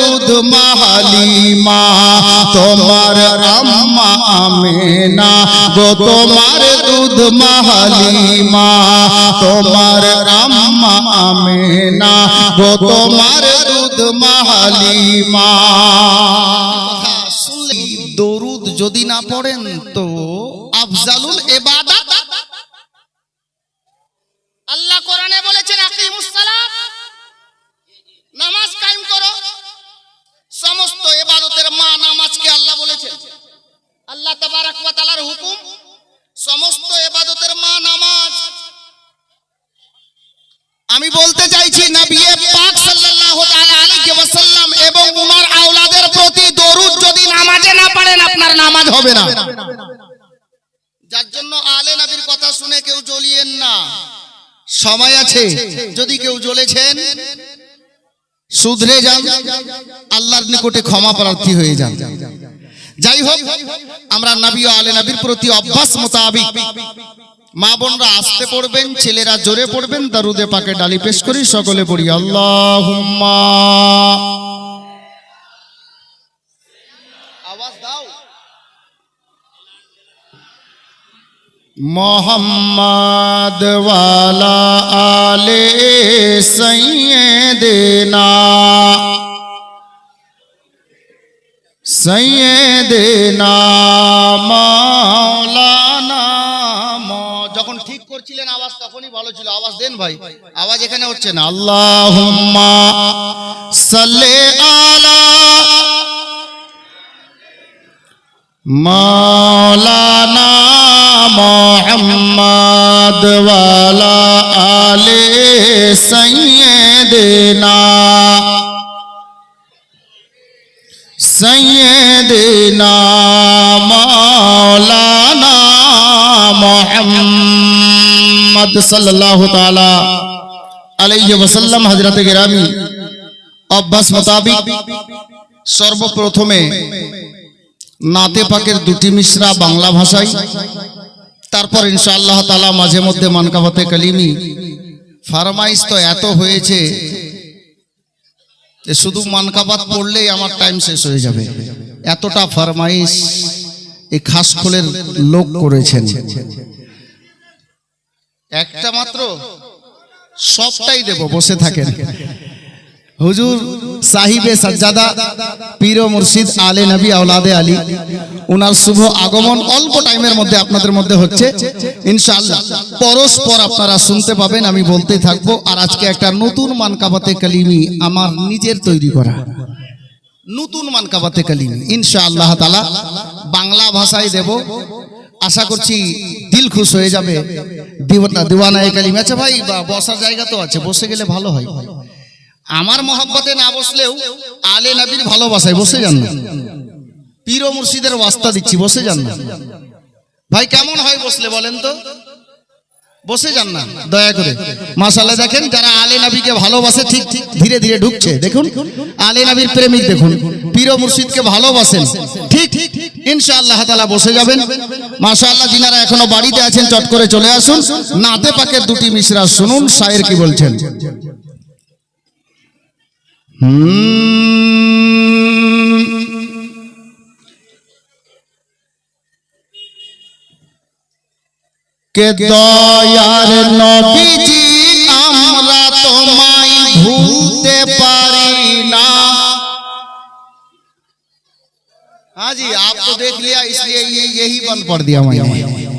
দুধ মাহালিমা, তোমার আম্মা আমেনা গো, তোমার দুধ মাহালিমা, তোমার আম্মা আমেনা গো, তোমার দুধ মাহালিমা। দরুদ যদি না পড়েন তো আফজালুল এবাদাত। আল্লাহ কোরআনে বলেছেন, আকিমুস সালাত। নামাজ কায়েম করো। বলেছেন, আল্লাহ তাবারাক ওয়া তাআলার হুকুম, সমস্ত ইবাদতের মা নামাজ আমি বলতে চাইছি, নবী পাক সাল্লাল্লাহু তাআলা এবং উনার আওলাদের প্রতি দরুদ যদি নামাজে না পড়েন, আপনার নামাজ হবে না। যার জন্য আলে নবীর কথা শুনে কেউ জ্বলিয়েন না। সময় আছে, যদি কেউ জ্বলেছেন শুধরে যান, আল্লাহর নিকটে ক্ষমা প্রার্থী হয়ে যান। যাই হোক আমরা নবী ও আলে নবীর প্রতি অভ্যাস মোতাবিক মা বোনরা আসতে পড়বেন, ছেলেরা জোরে পড়বেন, দারুদে পাকে ডালি পেশ করি, সকলে পড়ি, আল্লাহুম্মা। আওয়াজ দাও। মোহাম্মদ ওয়ালা আলে সৈয়দেনা সৈয়দেনা মাওলানা যখন ঠিক করছিলেন আওয়াজ তখনই ভালো ছিল। আওয়াজ দেন ভাই। আওয়াজ এখানে হচ্ছে না। আল্লাহুম্মা সাল্লি আলা মাওলানা মোহাম্মদ ওয়ালা আলে সৈয়দনা সৈয়দনা মাওলানা মোহাম্মদ সাল্লাল্লাহু তাআলা আলাইহি ওয়াসাল্লাম, হযরতে গিরামি। অভ্যাস মোতাবিক সর্বপ্রথমে নাতে পাকের দুটি মিশ্রা বাংলা ভাষায়, তারপর ইনশাআল্লাহ তালা মাঝে মধ্যে মানকাবাতে কালিমি। ফারমাইশ তো এত হয়েছে শুধু মানকাবাদ পড়লেই আমার টাইম শেষ হয়ে যাবে। এতটা ফারমাইশ এই খাস খোলের লোক করেছেন। একটা মাত্র সবটাই দেব, বসে থাকেন। হুজুর সাহিবে সাজ্জাদা, পীর ও মুর্শিদ আলে নবী আওলাদে আলী। ওনার শুভ আগমন অল্প টাইমের মধ্যে আপনাদের মধ্যে হচ্ছে। ইনশাআল্লাহ, পরস্পর আপনারা শুনতে পাবেন, আমি বলতে থাকব। আর আজকে একটা নতুন মানকাবাতে কালিমি আমার নিজের তৈরি করা। নতুন মানকাবাতে কালিমি, ইনশাআল্লাহ তালা বাংলা ভাষায় দেব। আশা করছি দিল খুশ হয়ে যাবে। দিওয়ানা এ কালিমি। আচ্ছা ভাই বসার জায়গা তো আছে, বসে গেলে ভালো হয়। আমার মহব্বতে না বসলেও আলে নবীর ভালোবাসায় বসে যান না। পীর মুর্শিদের ওয়াস্তা দিচ্ছি, বসে যান না। ভাই, কেমন হয় বসলে বলেন তো? বসে যান না, দয়া করে। মাসাল্লাহ দেখেন যারা আলে নাবিকে ভালোবাসে, ঠিক ধীরে ধীরে ঢুকছে। দেখুন, আলে নাবির প্রেমিক দেখুন, পীর মুর্শিদকে ভালোবাসেন, ঠিক ইনশাআল্লাহ তাআলা বসে যাবেন। মাশাআল্লাহ, যিনারা এখনও বাড়িতে আছেন, চট করে চলে আসুন। নাতে পাকের দুটি মিশ্রা শুনুন, শায়ের কি বলছেন? কে দয়ার নবীজি আমরা তোমায় ভুলতে পারি না हाँ जी आप तो देख लिया इसलिए ये यही बंद पड़ दिया मैंने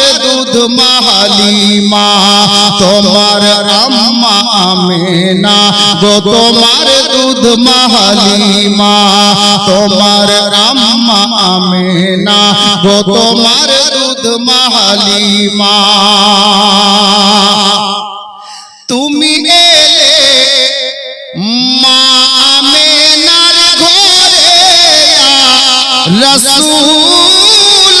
দুধ মাহালিমা তোমার আম্মা আমেনা গো তোমার দুধ মাহালিমা তোমার আম্মা আমেনা গো তোমার দুধ দুধ মাহালিমা তুমি এলে মা আমেনার ঘরে রসুল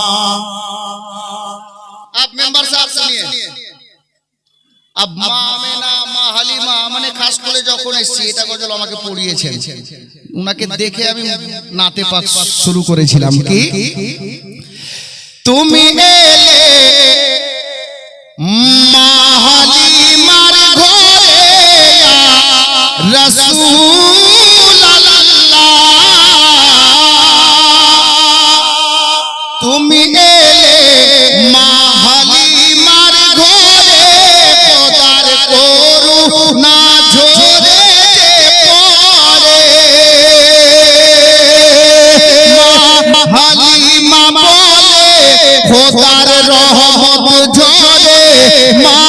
মা আমেনা মা হালিমা মানে খাস করে যখন এসেছি এটা গজল আমাকে পড়িয়েছেন। উনাকে দেখে আমি নাতে পাক শুরু করেছিলাম। কি? তুমি এলে মাহালিমার ঘরে রসুল তুমি এলে মাহালিমার ঝরে পরে হালিমা বলে খোদার রহমত ঝরে মা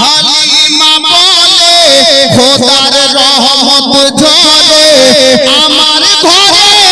হালিমা বলে খোদার রহমত ঝরে আমার ঘরে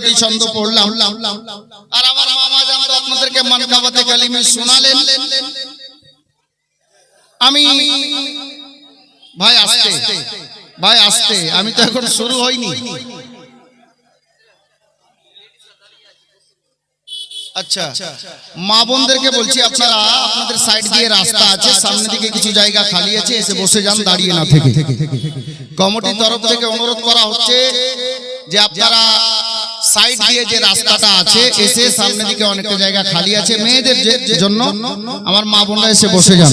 পাকে ছন্দ পড়লাম। আর আমার মামা জান তো আপনাদেরকে মানকাবাতে কালিমে শোনালেন। আমি ভাই আসতে। ভাই আসতে। আমি তো এখন শুরু হয়নি। আচ্ছা মা বোনদেরকে বলছি, আপনারা রাস্তা আছে দিকে কিছু জায়গা খালি আছে, এসে বসে যান, দাঁড়িয়ে থেকে। কমিটির তরফ থেকে অনুরোধ করা হচ্ছে আপনারা সাইড দিয়ে যে রাস্তাটা আছে এসে সামনে দিকে অনেকটা জায়গা খালি আছে মেয়েদের যে- জন্য আমার মা বোনরা এসে বসে যান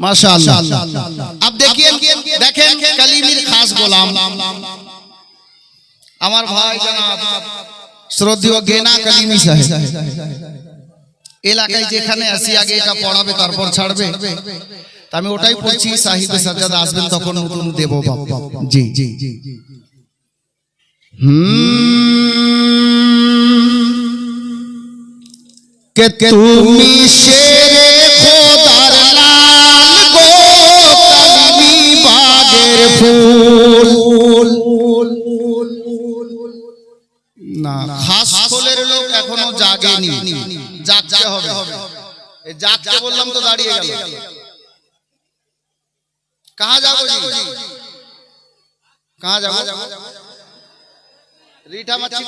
মাশাআল্লাহ अब देखिए देखें कलीमिर खास गोलाम আমার ভাই জনাব শ্রদ্ধেয় গেনা কালিমি সাহেব এলাকায় যেখানে আসি আগে এটা পড়াবে তারপর ছাড়বে তা আমি ওটাই পড়ছি সাহিবে সাজ্জাদ আসবেন তখন নতুন দেব বাবা জি জি কে তুমি শেরে খোদার লাল গো বাগের ফুল। না খাস খোলের লোক এখনও জাগেনি। জাগতে হবে। জাগতে বললাম তো দাঁড়িয়ে গেল। कहा जाओ जी? कहा जाओ रीठा मच्छी